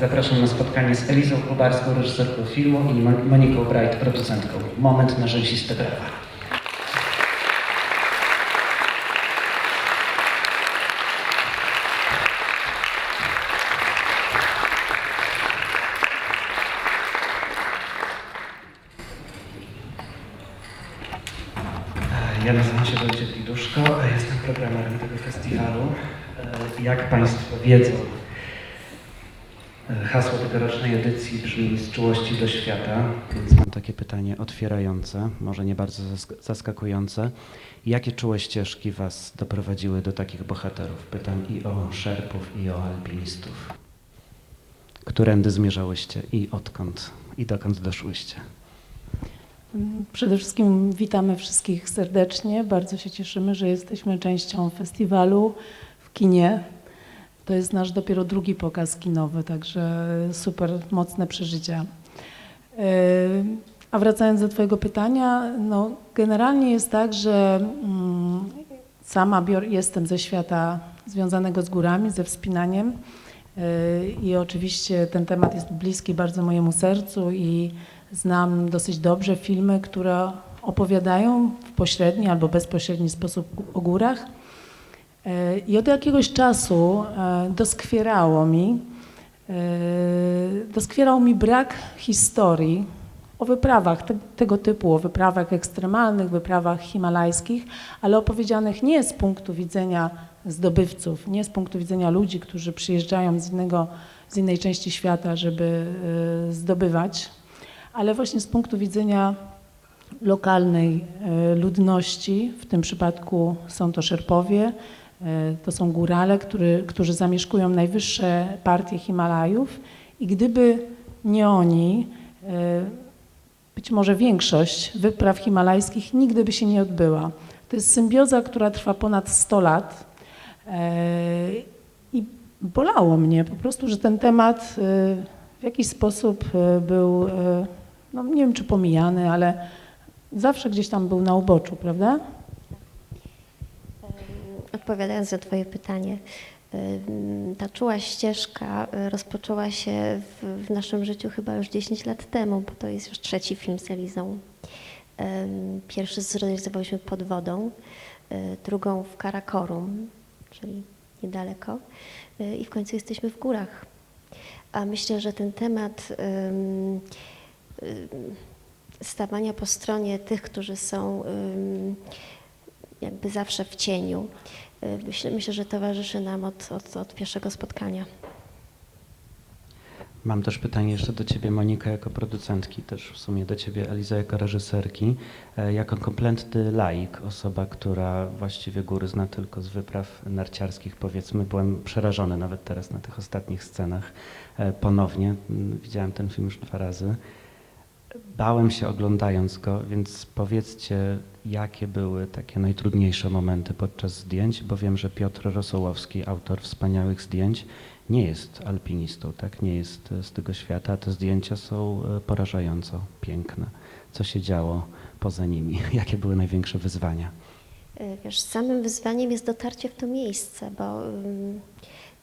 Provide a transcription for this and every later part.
zapraszam na spotkanie z Elizą Kubarską, reżyserką filmu i Mon- Moniką Bright, producentką. Moment na rzęsiste brawa. Ja nazywam się Wojciech Liduszko, jestem programerem tego festiwalu. E, Jak Państwo wiedzą, tegorocznej edycji brzmi z czułości do świata, więc mam takie pytanie otwierające, może nie bardzo zask- zaskakujące. Jakie czułe ścieżki Was doprowadziły do takich bohaterów? Pytam i o szerpów, i o alpinistów. Którędy zmierzałyście i odkąd, i dokąd doszłyście? Przede wszystkim witamy wszystkich serdecznie. Bardzo się cieszymy, że jesteśmy częścią festiwalu w kinie. To jest nasz dopiero drugi pokaz kinowy, także super mocne przeżycia. Yy, A wracając do Twojego pytania, no generalnie jest tak, że mm, sama bior, jestem ze świata związanego z górami, ze wspinaniem yy, i oczywiście ten temat jest bliski bardzo mojemu sercu i znam dosyć dobrze filmy, które opowiadają w pośredni albo bezpośredni sposób o górach. E, I od jakiegoś czasu e, doskwierało mi, e, doskwierał mi brak historii o wyprawach te, tego typu, o wyprawach ekstremalnych, wyprawach himalajskich, ale opowiedzianych nie z punktu widzenia zdobywców, nie z punktu widzenia ludzi, którzy przyjeżdżają z, innego, z innej części świata, żeby zdobywać, ale właśnie z punktu widzenia lokalnej ludności, w tym przypadku są to Szerpowie, to są górale, który, którzy zamieszkują najwyższe partie Himalajów i gdyby nie oni, e, być może większość wypraw himalajskich nigdy by się nie odbyła. To jest symbioza, która trwa ponad 100 lat e, i bolało mnie po prostu, że ten temat e, w jakiś sposób e, był, e, no nie wiem czy pomijany, ale zawsze gdzieś tam był na uboczu, prawda? Odpowiadając na Twoje pytanie, ta czuła ścieżka y, rozpoczęła się w, w naszym życiu chyba już 10 lat temu, bo to jest już trzeci film z Elizą. Pierwszy zrealizowaliśmy pod wodą, y, drugą w Karakorum, czyli niedaleko y, i w końcu jesteśmy w górach. A myślę, że ten temat stawania po stronie tych, którzy są jakby zawsze w cieniu. Y, Myślę, myślę że towarzyszy nam od, od, od pierwszego spotkania. Mam też pytanie jeszcze do Ciebie, Monika, jako producentki, też w sumie do Ciebie, Eliza, jako reżyserki. E, Jako kompletny laik, osoba, która właściwie góry zna tylko z wypraw narciarskich, powiedzmy, byłem przerażony nawet teraz na tych ostatnich scenach e, ponownie. Mm, Widziałem ten film już dwa razy. Bałem się oglądając go, więc powiedzcie, jakie były takie najtrudniejsze momenty podczas zdjęć, bo wiem, że Piotr Rosołowski, autor wspaniałych zdjęć, nie jest alpinistą, tak? Nie jest e, z tego świata, te zdjęcia są e, porażająco piękne. Co się działo poza nimi? Jakie były największe wyzwania? Y, Wiesz, samym wyzwaniem jest dotarcie w to miejsce, bo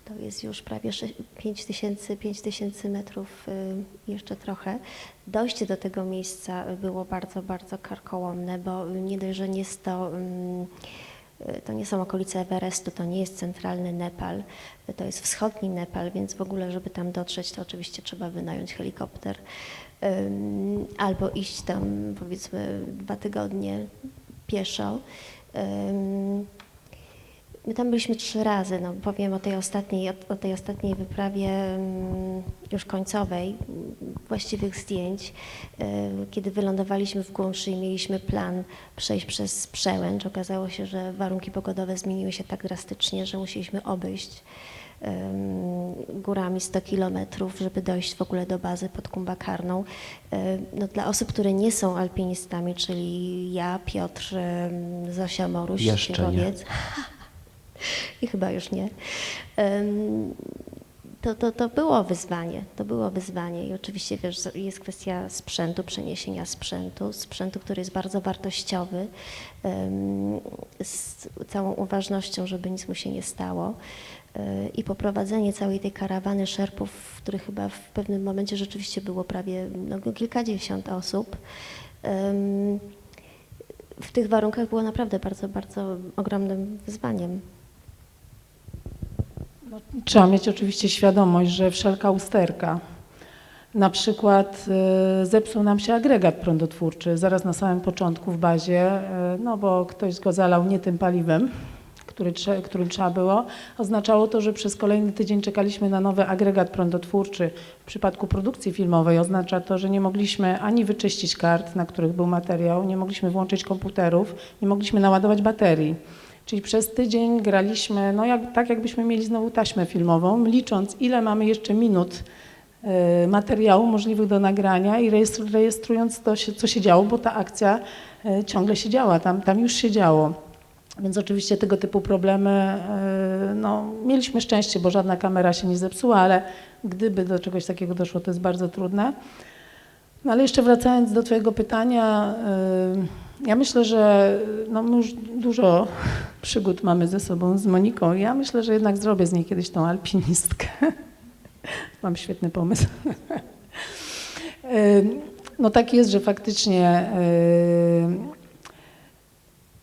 to jest już prawie 5 tysięcy, 5 tysięcy metrów, y, jeszcze trochę. Dojście do tego miejsca było bardzo, bardzo karkołomne, bo nie dość, że nie jest to, ym, y, to nie są okolice Everestu, to nie jest centralny Nepal, to jest wschodni Nepal, więc w ogóle, żeby tam dotrzeć, to oczywiście trzeba wynająć helikopter albo iść tam powiedzmy dwa tygodnie pieszo. My tam byliśmy trzy razy. No, powiem o tej ostatniej, o, o tej ostatniej wyprawie ym, już końcowej, właściwych zdjęć. Y, Kiedy wylądowaliśmy w Głąszy i mieliśmy plan przejść przez przełęcz, okazało się, że warunki pogodowe zmieniły się tak drastycznie, że musieliśmy obejść górami 100 kilometrów, żeby dojść w ogóle do bazy pod Kumbakarną. Y, No, dla osób, które nie są alpinistami, czyli ja, Piotr, Zosia Moruś, Jeszcze nie. I chyba już nie. To, to, to było wyzwanie, to było wyzwanie i oczywiście wiesz, jest kwestia sprzętu, przeniesienia sprzętu, sprzętu, który jest bardzo wartościowy, z całą uważnością, żeby nic mu się nie stało. e, i poprowadzenie całej tej karawany szerpów, w których chyba w pewnym momencie rzeczywiście było prawie no, kilkadziesiąt osób. W tych warunkach było naprawdę bardzo, bardzo ogromnym wyzwaniem. No, trzeba mieć oczywiście świadomość, że wszelka usterka, na przykład y, zepsuł nam się agregat prądotwórczy zaraz na samym początku w bazie, y, no bo ktoś go zalał nie tym paliwem, który, którym trzeba było. Oznaczało to, że przez kolejny tydzień czekaliśmy na nowy agregat prądotwórczy. W przypadku produkcji filmowej oznacza to, że nie mogliśmy ani wyczyścić kart, na których był materiał, nie mogliśmy włączyć komputerów, nie mogliśmy naładować baterii. Czyli przez tydzień graliśmy, no jak, tak jakbyśmy mieli znowu taśmę filmową, licząc ile mamy jeszcze minut e, materiału możliwych do nagrania i rejestru- rejestrując to, co się działo, bo ta akcja e, ciągle się działa, tam, tam już się działo. Więc oczywiście tego typu problemy, e, no mieliśmy szczęście, bo żadna kamera się nie zepsuła, ale gdyby do czegoś takiego doszło, to jest bardzo trudne. No ale jeszcze wracając do Twojego pytania, y, ja myślę, że no my już dużo przygód mamy ze sobą z Moniką. Ja myślę, że jednak zrobię z niej kiedyś tą alpinistkę. Mam świetny pomysł. No tak jest, że faktycznie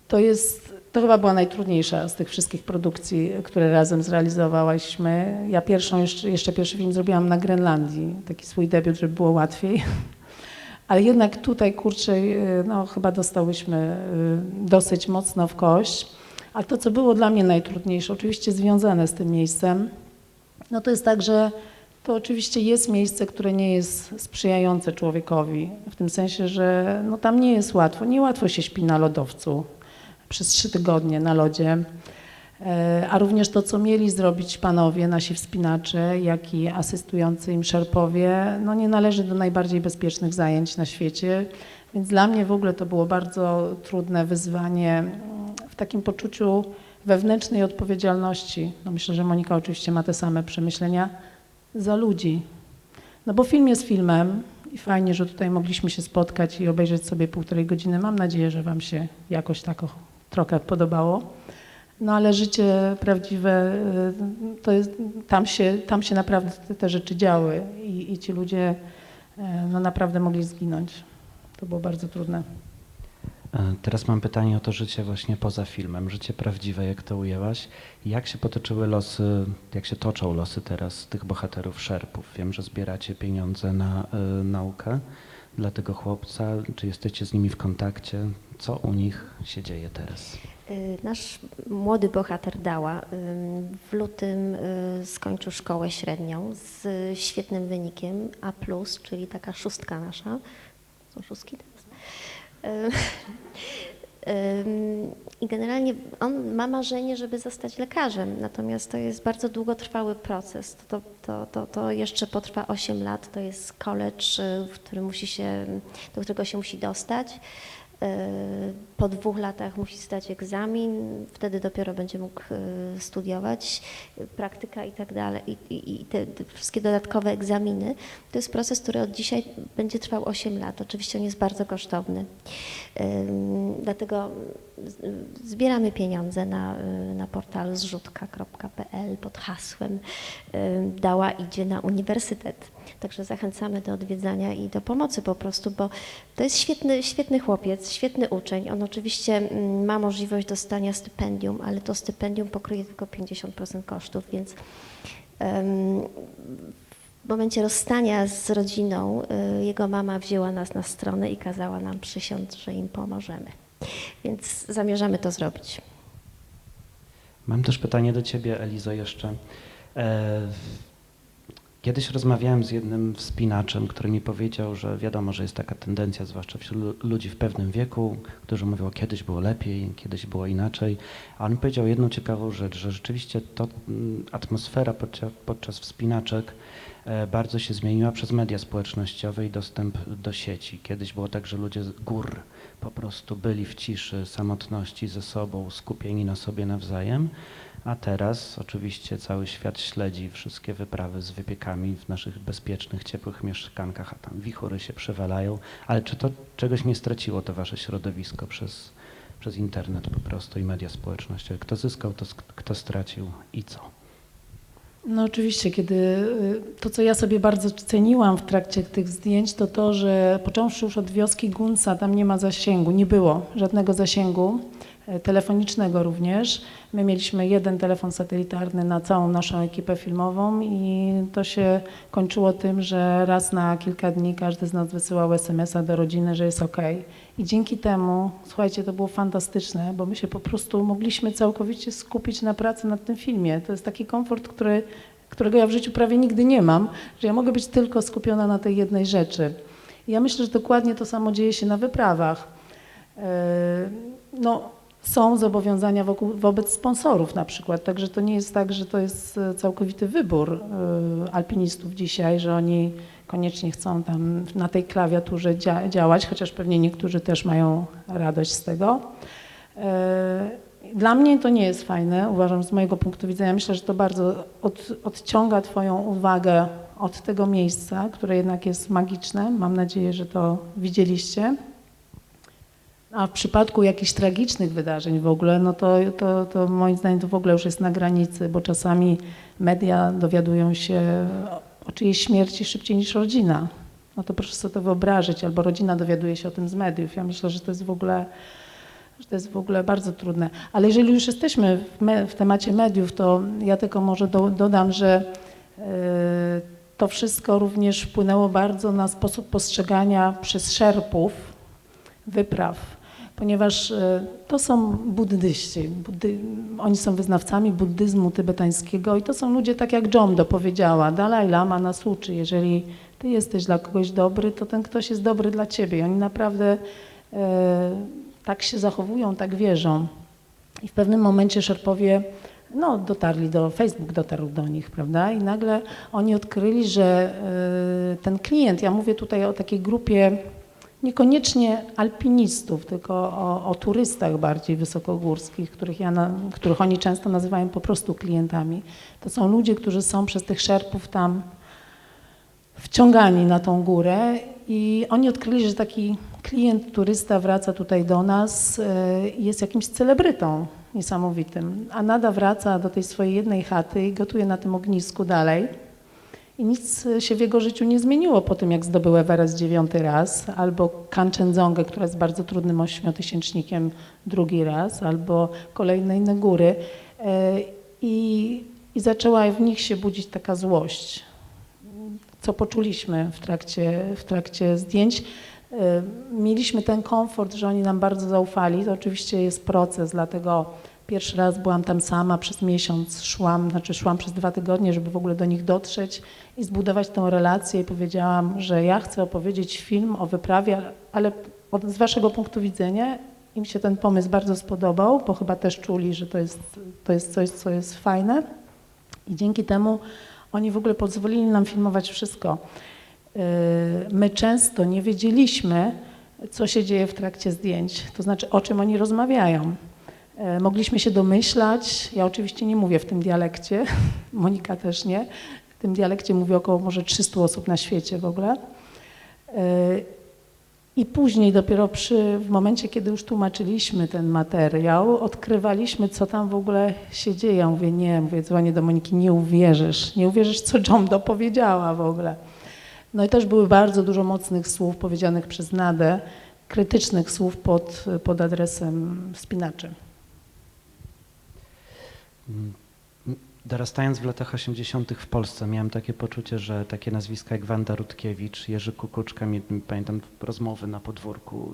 to jest, to chyba była najtrudniejsza z tych wszystkich produkcji, które razem zrealizowałyśmy. Ja pierwszą, jeszcze, jeszcze pierwszy film zrobiłam na Grenlandii, taki swój debiut, żeby było łatwiej. Ale jednak tutaj, kurczę, y, no chyba dostałyśmy y, dosyć mocno w kość. A to, co było dla mnie najtrudniejsze, oczywiście związane z tym miejscem, no to jest tak, że to oczywiście jest miejsce, które nie jest sprzyjające człowiekowi. W tym sensie, że no tam nie jest łatwo. Niełatwo się śpi na lodowcu przez trzy tygodnie na lodzie. E, A również to, co mieli zrobić panowie, nasi wspinacze, jak i asystujący im szerpowie, no nie należy do najbardziej bezpiecznych zajęć na świecie. Więc dla mnie w ogóle to było bardzo trudne wyzwanie w takim poczuciu wewnętrznej odpowiedzialności. No myślę, że Monika oczywiście ma te same przemyślenia za ludzi. No bo film jest filmem i fajnie, że tutaj mogliśmy się spotkać i obejrzeć sobie półtorej godziny. Mam nadzieję, że Wam się jakoś tak trochę podobało. No ale życie prawdziwe, y, to jest, tam, się, tam się naprawdę te, te rzeczy działy i, i ci ludzie y, no, naprawdę mogli zginąć. To było bardzo trudne. E, Teraz mam pytanie o to życie właśnie poza filmem, życie prawdziwe, jak to ujęłaś. Jak się potoczyły losy, jak się toczą losy teraz tych bohaterów szerpów? Wiem, że zbieracie pieniądze na y, naukę dla tego chłopca. Czy jesteście z nimi w kontakcie? Co u nich się dzieje teraz? Y, Nasz młody bohater Dała ym, w lutym y, skończył szkołę średnią z świetnym wynikiem A+, czyli taka szóstka nasza. Są szóstki teraz? Y, I generalnie on ma marzenie, żeby zostać lekarzem, natomiast to jest bardzo długotrwały proces. To, to, to, to jeszcze potrwa 8 lat, to jest college, y, w musi się, do którego się musi dostać. Po dwóch latach musi zdać egzamin, wtedy dopiero będzie mógł y, studiować, y, praktyka i tak dalej, i, i, te, te wszystkie dodatkowe egzaminy. To jest proces, który od dzisiaj będzie trwał 8 lat. Oczywiście on jest bardzo kosztowny. Dlatego zbieramy pieniądze na, y, na portalu zrzutka.pl pod hasłem Dała idzie na uniwersytet. Także zachęcamy do odwiedzania i do pomocy po prostu, bo to jest świetny, świetny chłopiec, świetny uczeń. On oczywiście mm, ma możliwość dostania stypendium, ale to stypendium pokryje tylko 50% kosztów, więc w momencie rozstania z rodziną y, jego mama wzięła nas na stronę i kazała nam przysiąc, że im pomożemy. Więc zamierzamy to zrobić. Mam też pytanie do ciebie, Elizo, jeszcze. Kiedyś rozmawiałem z jednym wspinaczem, który mi powiedział, że wiadomo, że jest taka tendencja, zwłaszcza wśród lu- ludzi w pewnym wieku, którzy mówią, kiedyś było lepiej, kiedyś było inaczej. A on powiedział jedną ciekawą rzecz, że rzeczywiście to atmosfera podczas, podczas wspinaczek e, bardzo się zmieniła przez media społecznościowe i dostęp do sieci. Kiedyś było tak, że ludzie z gór po prostu byli w ciszy, samotności ze sobą, skupieni na sobie nawzajem. A teraz oczywiście cały świat śledzi wszystkie wyprawy z wypiekami w naszych bezpiecznych, ciepłych mieszkankach, a tam wichury się przewalają. Ale czy to czegoś nie straciło to wasze środowisko przez, przez internet po prostu i media społecznościowe? Kto zyskał, to kto stracił i co? No oczywiście, kiedy y, to, co ja sobie bardzo ceniłam w trakcie tych zdjęć, to to, że począwszy już od wioski Gunca, tam nie ma zasięgu, nie było żadnego zasięgu, telefonicznego również. My mieliśmy jeden telefon satelitarny na całą naszą ekipę filmową i to się kończyło tym, że raz na kilka dni każdy z nas wysyłał SMS-a do rodziny, że jest ok. I dzięki temu, słuchajcie, to było fantastyczne, bo my się po prostu mogliśmy całkowicie skupić na pracy nad tym filmie. To jest taki komfort, który, którego ja w życiu prawie nigdy nie mam, że ja mogę być tylko skupiona na tej jednej rzeczy. I ja myślę, że dokładnie to samo dzieje się na wyprawach. Yy, No, są zobowiązania wokół, wobec sponsorów na przykład, także to nie jest tak, że to jest e, całkowity wybór e, alpinistów dzisiaj, że oni koniecznie chcą tam na tej klawiaturze dzia- działać, chociaż pewnie niektórzy też mają radość z tego. E, Dla mnie to nie jest fajne, uważam z mojego punktu widzenia. Myślę, że to bardzo od, odciąga Twoją uwagę od tego miejsca, które jednak jest magiczne. Mam nadzieję, że to widzieliście. A w przypadku jakichś tragicznych wydarzeń w ogóle, no to, to, to moim zdaniem to w ogóle już jest na granicy, bo czasami media dowiadują się o czyjejś śmierci szybciej niż rodzina. No to proszę sobie to wyobrazić, albo rodzina dowiaduje się o tym z mediów. Ja myślę, że to jest w ogóle, że to jest w ogóle bardzo trudne. Ale jeżeli już jesteśmy w, me, w temacie mediów, to ja tylko może do, dodam, że yy, to wszystko również wpłynęło bardzo na sposób postrzegania przez szerpów wypraw, ponieważ e, to są buddyści. Buddy, oni są wyznawcami buddyzmu tybetańskiego i to są ludzie, tak jak Jomdo powiedziała, Dalaj Lama nas uczy, jeżeli ty jesteś dla kogoś dobry, to ten ktoś jest dobry dla ciebie. I oni naprawdę e, tak się zachowują, tak wierzą. I w pewnym momencie szerpowie no, dotarli do, Facebook dotarł do nich, prawda? I nagle oni odkryli, że e, ten klient, ja mówię tutaj o takiej grupie niekoniecznie alpinistów, tylko o, o turystach bardziej wysokogórskich, których, ja na, których oni często nazywają po prostu klientami. To są ludzie, którzy są przez tych szerpów tam wciągani na tą górę i oni odkryli, że taki klient, turysta wraca tutaj do nas e, i jest jakimś celebrytą niesamowitym, a nada wraca do tej swojej jednej chaty i gotuje na tym ognisku dalej. I nic się w jego życiu nie zmieniło po tym, jak zdobył Everest dziewiąty raz, albo Kanchenjongę, która jest bardzo trudnym ośmiotysięcznikiem drugi raz, albo kolejne inne góry. E, I, I zaczęła w nich się budzić taka złość, co poczuliśmy w trakcie, w trakcie zdjęć. E, Mieliśmy ten komfort, że oni nam bardzo zaufali. To oczywiście jest proces, dlatego Pierwszy raz byłam tam sama, przez miesiąc szłam, znaczy szłam przez dwa tygodnie, żeby w ogóle do nich dotrzeć i zbudować tą relację i powiedziałam, że ja chcę opowiedzieć film o wyprawie, ale od, z waszego punktu widzenia im się ten pomysł bardzo spodobał, bo chyba też czuli, że to jest, to jest coś, co jest fajne i dzięki temu oni w ogóle pozwolili nam filmować wszystko. Yy, My często nie wiedzieliśmy, co się dzieje w trakcie zdjęć, to znaczy o czym oni rozmawiają. E, Mogliśmy się domyślać, ja oczywiście nie mówię w tym dialekcie, Monika też nie, w tym dialekcie mówię około może 300 osób na świecie w ogóle. E, I później dopiero przy, w momencie, kiedy już tłumaczyliśmy ten materiał, odkrywaliśmy, co tam w ogóle się dzieje. Ja mówię, nie, mówię, dzwonię do Moniki, nie uwierzysz, nie uwierzysz, co Jomdo powiedziała w ogóle. No i też były bardzo dużo mocnych słów powiedzianych przez Nadę, krytycznych słów pod, pod adresem wspinaczy. Mm, Dorastając w latach 80. w Polsce miałem takie poczucie, że takie nazwiska jak Wanda Rutkiewicz, Jerzy Kukuczka, mi- pamiętam rozmowy na podwórku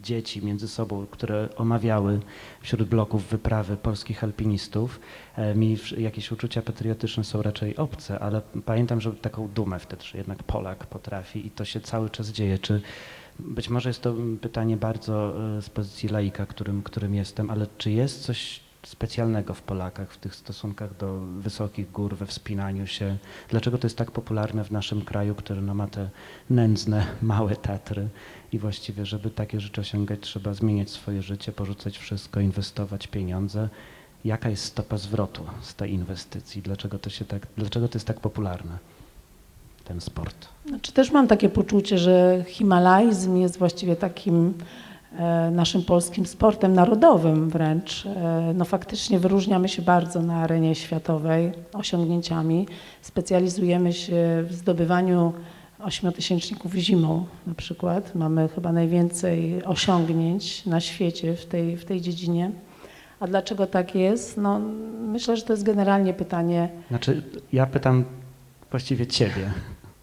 y, dzieci między sobą, które omawiały wśród bloków wyprawy polskich alpinistów. E, Mi jakieś uczucia patriotyczne są raczej obce, ale pamiętam, że taką dumę wtedy, że jednak Polak potrafi i to się cały czas dzieje. Czy być może jest to pytanie bardzo e, z pozycji laika, którym, którym jestem, ale czy jest coś specjalnego w Polakach w tych stosunkach do wysokich gór, we wspinaniu się? Dlaczego to jest tak popularne w naszym kraju, który no, ma te nędzne, małe Tatry i właściwie, żeby takie rzeczy osiągać, trzeba zmieniać swoje życie, porzucać wszystko, inwestować pieniądze. Jaka jest stopa zwrotu z tej inwestycji? Dlaczego to, się tak, dlaczego to jest tak popularne, ten sport? Znaczy też mam takie poczucie, że himalaizm jest właściwie takim naszym polskim sportem narodowym wręcz. E, No faktycznie wyróżniamy się bardzo na arenie światowej osiągnięciami. Specjalizujemy się w zdobywaniu ośmiotysięczników zimą na przykład. Mamy chyba najwięcej osiągnięć na świecie w tej, w tej dziedzinie. A dlaczego tak jest? No, myślę, że to jest generalnie pytanie Znaczy, ja pytam właściwie ciebie,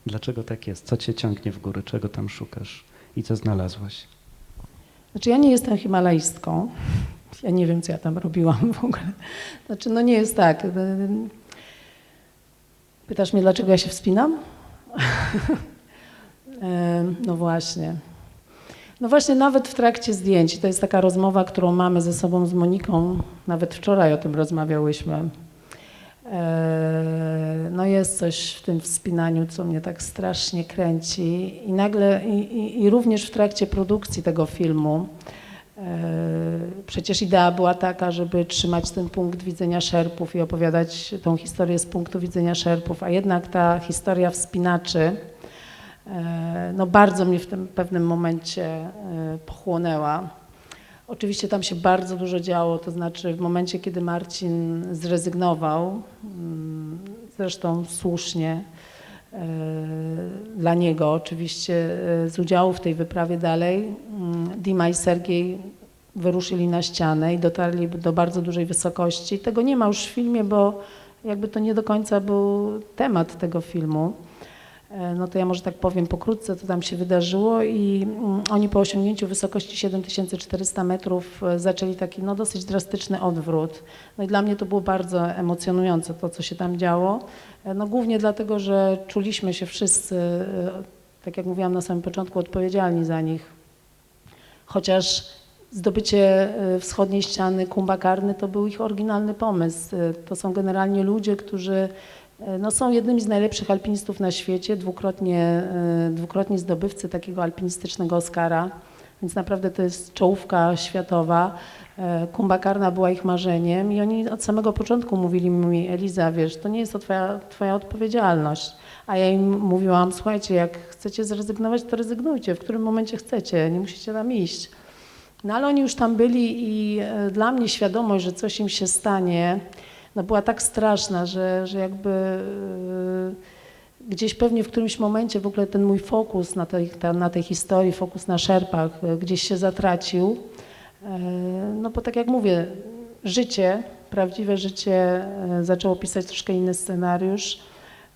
dlaczego tak jest? Co cię ciągnie w górę? Czego tam szukasz? I co znalazłaś? Znaczy ja nie jestem himalaistką. Ja nie wiem, co ja tam robiłam w ogóle. Znaczy, no nie jest tak. Pytasz mnie, dlaczego ja się wspinam? Em, No właśnie. No właśnie, nawet w trakcie zdjęć, to jest taka rozmowa, którą mamy ze sobą z Moniką, nawet wczoraj o tym rozmawiałyśmy. E, No jest coś w tym wspinaniu, co mnie tak strasznie kręci i nagle, i, i, i również w trakcie produkcji tego filmu, e, przecież idea była taka, żeby trzymać ten punkt widzenia szerpów i opowiadać tą historię z punktu widzenia szerpów, a jednak ta historia wspinaczy, e, no bardzo mnie w tym pewnym momencie pochłonęła. Oczywiście tam się bardzo dużo działo, to znaczy w momencie, kiedy Marcin zrezygnował, mm, zresztą słusznie e, dla niego oczywiście e, z udziału w tej wyprawie dalej, mm, Dima i Sergiej wyruszyli na ścianę i dotarli do bardzo dużej wysokości. Tego nie ma już w filmie, bo jakby to nie do końca był temat tego filmu. E, No to ja może tak powiem pokrótce, co tam się wydarzyło i mm, oni po osiągnięciu wysokości 7400 metrów e, zaczęli taki no, dosyć drastyczny odwrót. No i dla mnie to było bardzo emocjonujące to, co się tam działo. E, No głównie dlatego, że czuliśmy się wszyscy, tak jak mówiłam na samym początku, odpowiedzialni za nich. Chociaż zdobycie wschodniej ściany Kumbakarny to był ich oryginalny pomysł. To są generalnie ludzie, którzy no, są jednymi z najlepszych alpinistów na świecie, dwukrotnie, e, dwukrotnie zdobywcy takiego alpinistycznego Oscara, więc naprawdę to jest czołówka światowa. E, Kumbakarna była ich marzeniem i oni od samego początku mówili mi, Eliza, wiesz, to nie jest to twoja, twoja odpowiedzialność. A ja im mówiłam, słuchajcie, jak chcecie zrezygnować, to rezygnujcie, w którym momencie chcecie, nie musicie tam iść. No ale oni już tam byli i e, dla mnie świadomość, że coś im się stanie, no była tak straszna, że, że jakby e, gdzieś pewnie w którymś momencie w ogóle ten mój fokus na tej, na tej historii, fokus na szerpach e, gdzieś się zatracił. E, No bo tak jak mówię, życie, prawdziwe życie zaczęło pisać troszkę inny scenariusz.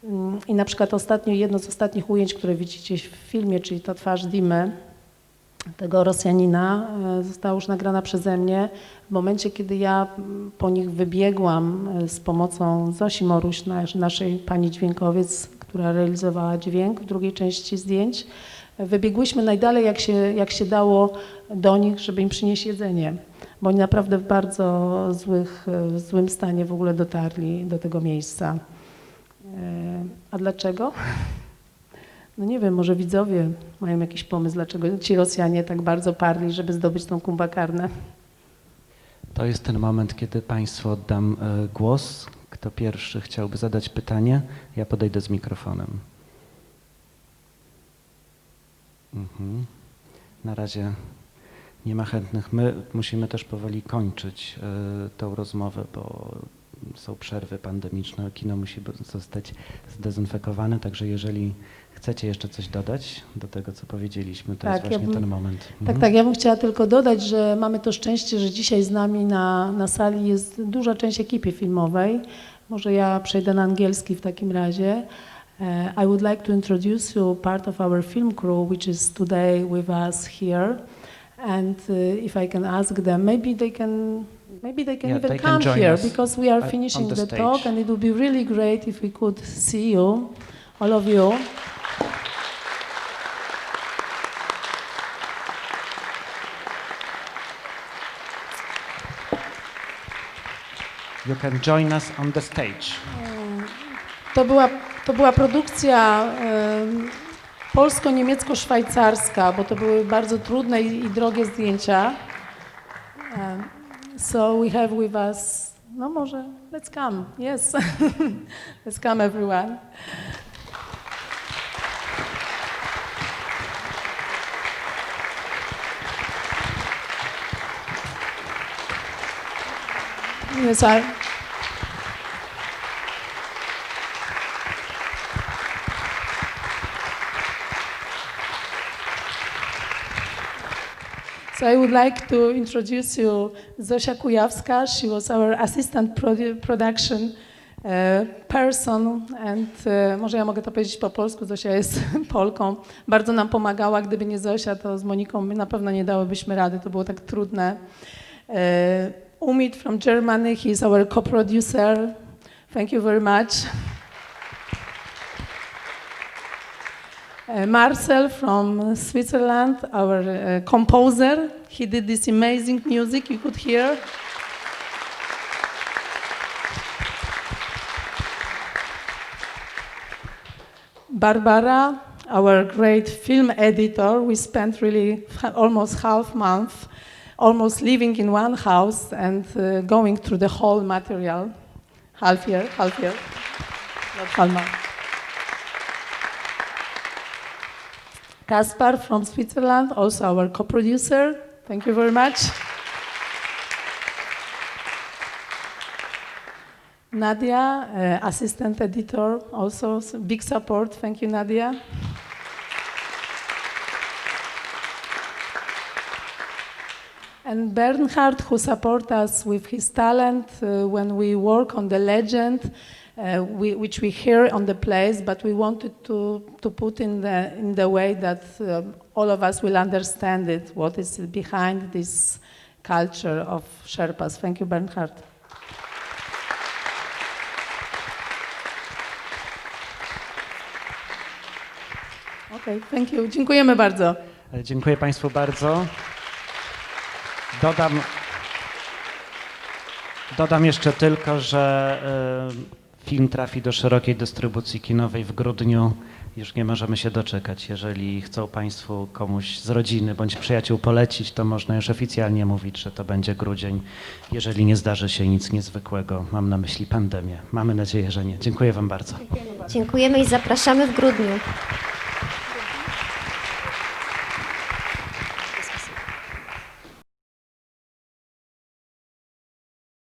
Mm, I na przykład ostatnio, jedno z ostatnich ujęć, które widzicie w filmie, czyli ta twarz Dimy, tego Rosjanina, e, została już nagrana przeze mnie w momencie, kiedy ja po nich wybiegłam e, z pomocą Zosi Moruś, nasz- naszej pani dźwiękowiec, która realizowała dźwięk w drugiej części zdjęć. E, Wybiegłyśmy najdalej, jak się, jak się dało do nich, żeby im przynieść jedzenie, bo oni naprawdę w bardzo złych, w złym stanie w ogóle dotarli do tego miejsca. A dlaczego? No nie wiem, może widzowie mają jakiś pomysł, dlaczego ci Rosjanie tak bardzo parli, żeby zdobyć tą kumbakarnę. To jest ten moment, kiedy Państwu oddam e, głos. Kto pierwszy chciałby zadać pytanie? Ja podejdę z mikrofonem. Mhm. Na razie nie ma chętnych. My musimy też powoli kończyć e, tą rozmowę, bo są przerwy pandemiczne. Kino musi zostać zdezynfekowane, także jeżeli chcecie jeszcze coś dodać do tego, co powiedzieliśmy, to Tak, jest ja właśnie bym- ten moment. Tak, Mhm. tak, ja bym chciała tylko dodać, że mamy to szczęście, że dzisiaj z nami na, na sali jest duża część ekipy filmowej. Może ja przejdę na angielski w takim razie. Uh, I would like to introduce you part of our film crew, which is today with us here. And uh, if I can ask them, maybe they can, maybe they can Yeah, even they can come join here us because we are finishing the the, talk, and it would be really great if we could see you, all of you. You can join us on the stage. To była, to była produkcja em, polsko-niemiecko-szwajcarska, bo to były bardzo trudne i, i drogie zdjęcia. Em, so we have with us, no może, let's come, yes, let's come everyone. I. So I would like to introduce you Zosia Kujawska. She was our assistant produ- production e, person and e, może ja mogę to powiedzieć po polsku, Zosia jest Polką. Bardzo nam pomagała, gdyby nie Zosia, to z Moniką my na pewno nie dałybyśmy rady, to było tak trudne. E, Umid from Germany, He's our co-producer. Thank you very much. Uh, Marcel from Switzerland, our uh, composer. He did this amazing music you could hear. Barbara, our great film editor. We spent really almost half month, almost living in one house and uh, going through the whole material. Half year, half year, not half month. Kaspar from Switzerland, also our co-producer. Thank you very much. Nadia, uh, assistant editor, also big support. Thank you, Nadia. And Bernhard, who support us with his talent uh, when we work on the legend, uh, we, which we hear on the place, but we wanted to, to put in the, in the way that um, all of us will understand it, what is behind this culture of Sherpas. Thank you, Bernhard. Okay, thank you. Dziękujemy bardzo. Dziękuję Państwu bardzo. Dodam, dodam jeszcze tylko, że e, film trafi do szerokiej dystrybucji kinowej w grudniu. Już nie możemy się doczekać. Jeżeli chcą Państwu komuś z rodziny bądź przyjaciół polecić, to można już oficjalnie mówić, że to będzie grudzień, jeżeli nie zdarzy się nic niezwykłego. Mam na myśli pandemię. Mamy nadzieję, że nie. Dziękuję Wam bardzo. Dziękujemy i zapraszamy w grudniu.